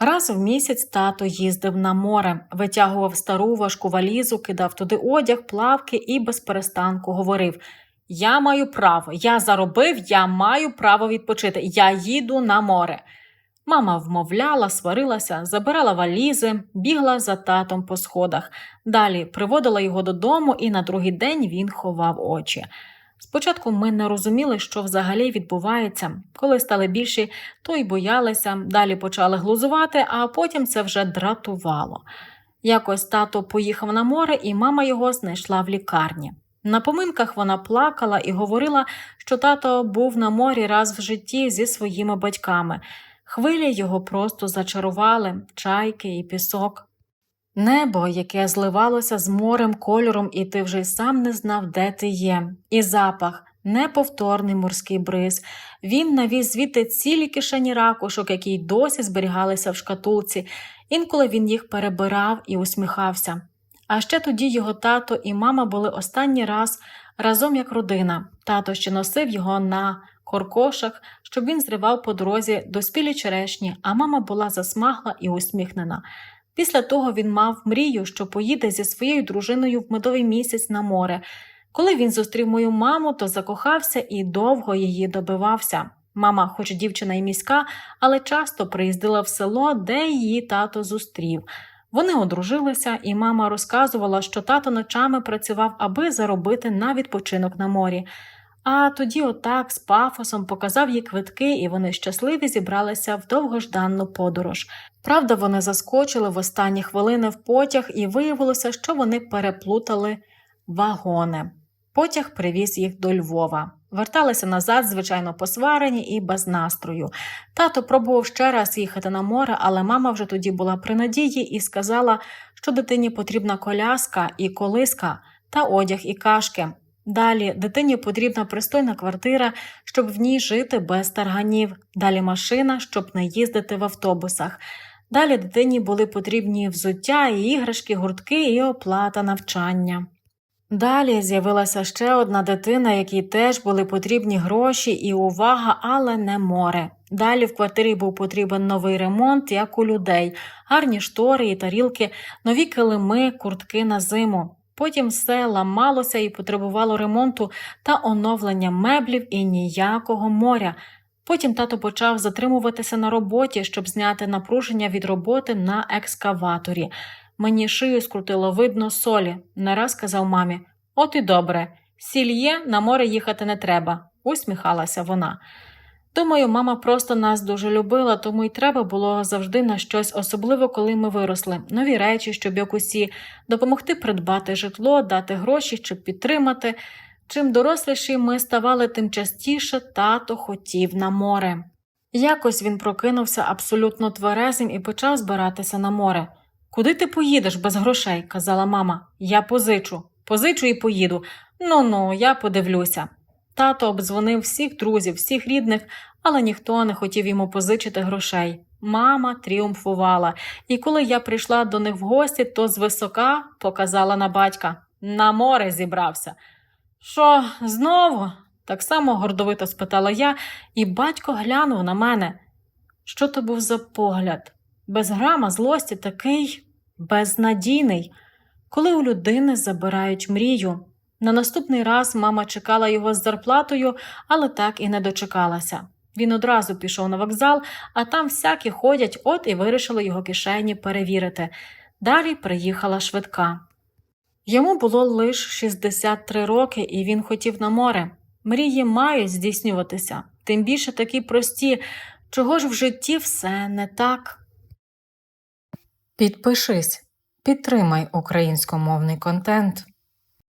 Раз в місяць тато їздив на море, витягував стару важку валізу, кидав туди одяг, плавки і без перестанку говорив: Я маю право, я заробив, я маю право відпочити. Я їду на море. Мама вмовляла, сварилася, забирала валізи, бігла за татом по сходах. Далі приводила його додому, і на другий день він ховав очі. Спочатку ми не розуміли, що взагалі відбувається. Коли стали більші, то й боялися, далі почали глузувати, а потім це вже дратувало. Якось тато поїхав на море, і мама його знайшла в лікарні. На поминках вона плакала і говорила, що тато був на морі раз в житті зі своїми батьками. Хвилі його просто зачарували, чайки і пісок. Небо, яке зливалося з морем кольором, і ти вже й сам не знав, де ти є, і запах, неповторний морський бриз. Він навіз звідти цілі кишені ракушок, які й досі зберігалися в шкатулці. Інколи він їх перебирав і усміхався. А ще тоді його тато і мама були останній раз разом як родина. Тато ще носив його на коркошах, щоб він зривав по дорозі до спілі черешні, а мама була засмагла і усміхнена. Після того він мав мрію, що поїде зі своєю дружиною в медовий місяць на море. Коли він зустрів мою маму, то закохався і довго її добивався. Мама, хоч дівчина і міська, але часто приїздила в село, де її тато зустрів. Вони одружилися, і мама розказувала, що тато ночами працював, аби заробити на відпочинок на морі. А тоді, отак, з пафосом показав їй квитки, і вони щасливі зібралися в довгожданну подорож. Правда, вони заскочили в останні хвилини в потяг, і виявилося, що вони переплутали вагони. Потяг привіз їх до Львова. Верталися назад, звичайно, посварені і без настрою. Тато пробував ще раз їхати на море, але мама вже тоді була при надії і сказала, що дитині потрібна коляска і колиска та одяг і кашки. Далі дитині потрібна пристойна квартира, щоб в ній жити без тарганів. Далі машина, щоб не їздити в автобусах. Далі дитині були потрібні взуття, і іграшки, гуртки і оплата навчання. Далі з'явилася ще одна дитина, якій теж були потрібні гроші і увага, але не море. Далі в квартирі був потрібен новий ремонт, як у людей, гарні штори і тарілки, нові килими, куртки на зиму. Потім все ламалося і потребувало ремонту та оновлення меблів і ніякого моря. Потім тато почав затримуватися на роботі, щоб зняти напруження від роботи на екскаваторі. Мені шию скрутило видно солі, не раз сказав мамі. От і добре, сіль є, на море їхати не треба, усміхалася вона. Думаю, мама просто нас дуже любила, тому й треба було завжди на щось, особливо коли ми виросли, нові речі, щоб як усі, допомогти придбати житло, дати гроші, щоб підтримати. Чим доросліші ми ставали, тим частіше тато хотів на море. Якось він прокинувся абсолютно тверезим і почав збиратися на море. Куди ти поїдеш без грошей? казала мама. Я позичу, позичу і поїду. Ну ну, я подивлюся. Тато обдзвонив всіх друзів, всіх рідних, але ніхто не хотів йому позичити грошей. Мама тріумфувала, і коли я прийшла до них в гості, то звисока показала на батька на море зібрався. Що, знову? так само гордовито спитала я, і батько глянув на мене. Що то був за погляд? Без грама злості такий безнадійний, коли у людини забирають мрію. На наступний раз мама чекала його з зарплатою, але так і не дочекалася. Він одразу пішов на вокзал, а там всякі ходять, от і вирішили його кишені перевірити. Далі приїхала швидка. Йому було лише 63 роки, і він хотів на море. Мрії мають здійснюватися, тим більше такі прості, чого ж в житті все не так. Підпишись, підтримай українськомовний контент.